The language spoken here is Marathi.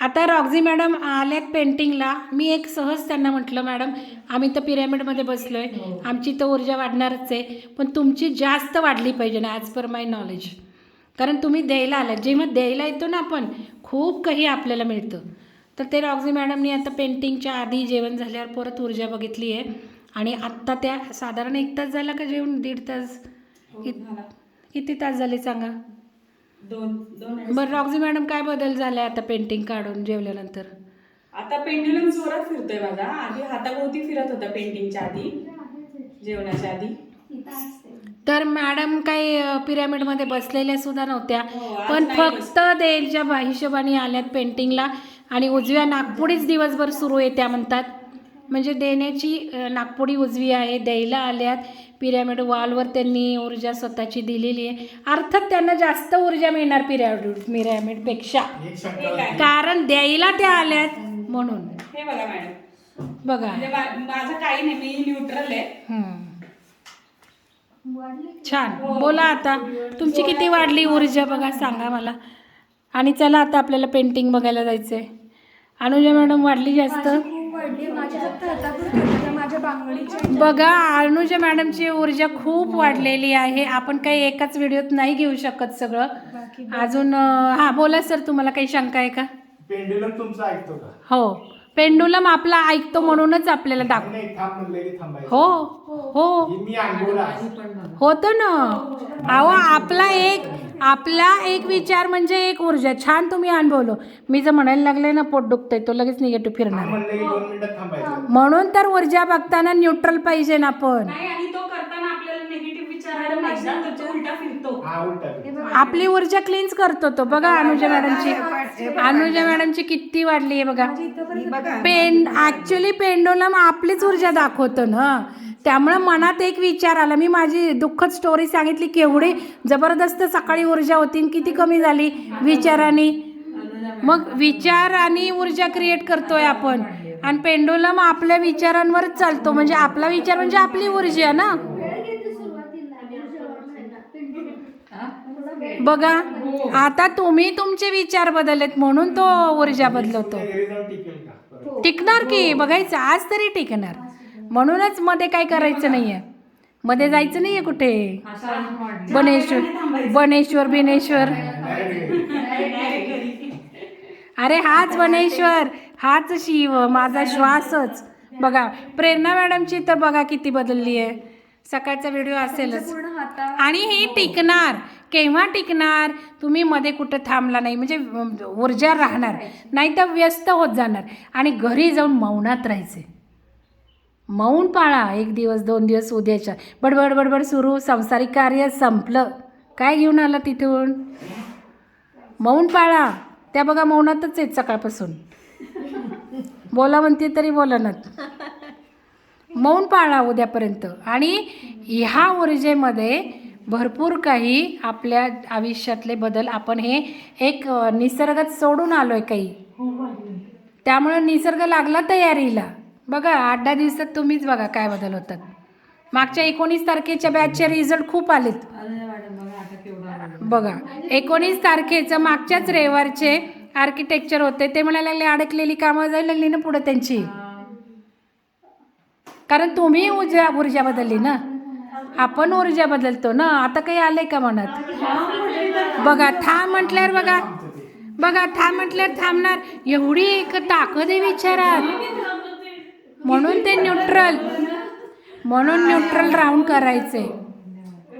आता रॉक्झी मॅडम आल्यात पेंटिंगला. मी एक सहज त्यांना म्हटलं मॅडम आम्ही तर पिरॅमिडमध्ये बसलो आहे आमची तर ऊर्जा वाढणारच आहे. पण तुमची जास्त वाढली पाहिजे ना ॲज पर माय नॉलेज कारण तुम्ही द्यायला आलात. जेव्हा द्यायला येतो ना आपण खूप काही आपल्याला मिळतं. तर ते रॉक्झी मॅडमनी आता पेंटिंगच्या आधी जेवण झाल्यावर परत ऊर्जा बघितली आहे. आणि आत्ता त्या साधारण एक तास झाला का जेवण? दीड तास? कि- किती तास झाले सांगा? दोन दोन बरं रॉक्झी मॅडम काय बदल झालाय आता पेंटिंग काढून जेवल्यानंतर? आता पेंड्युलम जोरात फिरतोय माझा आधी हाताभोवती फिरत होता पेंटिंगच्या आधी जेवणाच्या आधी. तर मॅडम काही पिरॅमिडमध्ये बसलेल्या सुद्धा नव्हत्या. हो, आज पण नाही फक्त बा- हिशोबाने आल्यात पेंटिंगला आणि उजव्या नागपुडीच दिवसभर सुरू आहे त्या म्हणतात. म्हणजे देण्याची अ, नागपुडी उजवी आहे द्यायला आल्यात. पिरॅमिड वॉलवर त्यांनी ऊर्जा स्वतःची दिलेली आहे. अर्थात त्यांना जास्त ऊर्जा मिळणार पिरॅमिड पिरॅमिडपेक्षा. हे? कारण द्यायला त्या आल्यात म्हणून. हे बघा मॅडम. बघा. म्हणजे माझं काही नाही मी न्यूट्रल आहे. छान. बोला आता. तुमची किती वाढली ऊर्जा बघा सांगा मला. आणि चला आता आपल्याला पेंटिंग बघायला जायचंय. अनुजा मॅडम वाढली जास्त? फक्त माझ्या बघा अनुजा मॅडमची ऊर्जा खूप वाढलेली आहे. आपण काही एकाच व्हिडिओत नाही घेऊ शकत सगळं. अजून हा बोला सर तुम्हाला काही शंका आहे का? पेंड्युलम तुमचं ऐकतो का? हो. पेंडुलम आपला ऐकतो म्हणूनच आपल्याला दाखव हो हो. हे. अनुभवला होतं ना. अहो आपला एक आपला एक विचार म्हणजे एक ऊर्जा. छान तुम्ही अनुभवलं. मी जर म्हणायला लागले ना पोट दुखतंय तो लगेच निगेटिव्ह फिरणार. म्हणलं की दोन मिनिटात थांबायचं. म्हणून तर ऊर्जा बघताना न्यूट्रल पाहिजे ना आपण. नाही आणि तो करताना आपल्याला निगेटिव्ह विचार आला नाही ना, तर तो उलटा फिरतो. हा उलटा आपली ऊर्जा क्लीन्स करतो तो. बघा अनुजा मॅडमची अनुजा मॅडमची किती वाढली आहे बघा. पेन ऍक्च्युली पेंडोलम आपलीच ऊर्जा दाखवतो ना. त्यामुळं मनात एक विचार आला. मी माझी दुःखद स्टोरी सांगितली केवढी जबरदस्त सकाळी ऊर्जा होती किती कमी झाली विचाराने. मग विचार आणि ऊर्जा क्रिएट करतोय आपण. आणि पेंडुलम आपल्या विचारांवरच चालतो. म्हणजे आपला विचार म्हणजे आपली ऊर्जा ना? बघा आता तुम्ही तुमचे विचार बदललेत म्हणून तो ऊर्जा बदलवतो? टिकणार की? बघायचं. आज तरी टिकणार. म्हणूनच मध्ये काय करायचं नाहीये. मध्ये जायचं नाहीये कुठे? बनेश्वर. बनेश्वर बिनेश्वर. अरे हाच बनेश्वर हाच शिव माझा श्वासच. बघा प्रेरणा मॅडमची तर बघा किती बदलली आहे. सकाळचा व्हिडिओ असेलच. आणि हे टिकणार. केव्हा टिकणार? तुम्ही मध्ये कुठं थांबला नाही. म्हणजे ऊर्जा राहणार. नाही तर व्यस्त होत जाणार. आणि घरी जाऊन मौनात राहायचे मौन पाळा एक दिवस दोन दिवस उद्याच्या. बडबड बडबड सुरू संसारिक कार्य संपलं. काय घेऊन आला तिथून? मौन पाळा. त्या बघा मौनातच आहेत सकाळपासून. बोला म्हणते तरी बोलनात मौन पाळा उद्यापर्यंत. आणि ह्या ऊर्जेमध्ये भरपूर काही आपल्या आयुष्यातले बदल आपण हे एक निसर्गात सोडून आलो आहे काही. त्यामुळे निसर्ग लागला तयारीला. बघा आठ दहा दिवसात तुम्हीच बघा काय बदल होतात. मागच्या एकोणीस तारखेच्या बॅचचे रिझल्ट खूप आलेत. बघा एकोणीस तारखेचं मागच्याच रविवारचे आर्किटेक्चर होते ते म्हणायला लागले अडकलेली कामं जायला लागली ना पुढं त्यांची. कारण तुम्ही ऊर्जा ऊर्जा बदलली ना. आपण ऊर्जा बदलतो ना. आता काही आलंय का मनात? बघा थांब म्हटल्यावर बघा. बघा थांब म्हटल्यावर थांबणार. एवढी एक ताकद आहे विचारात. म्हणून ते न्यूट्रल म्हणून न्यूट्रल राऊंड करायचे.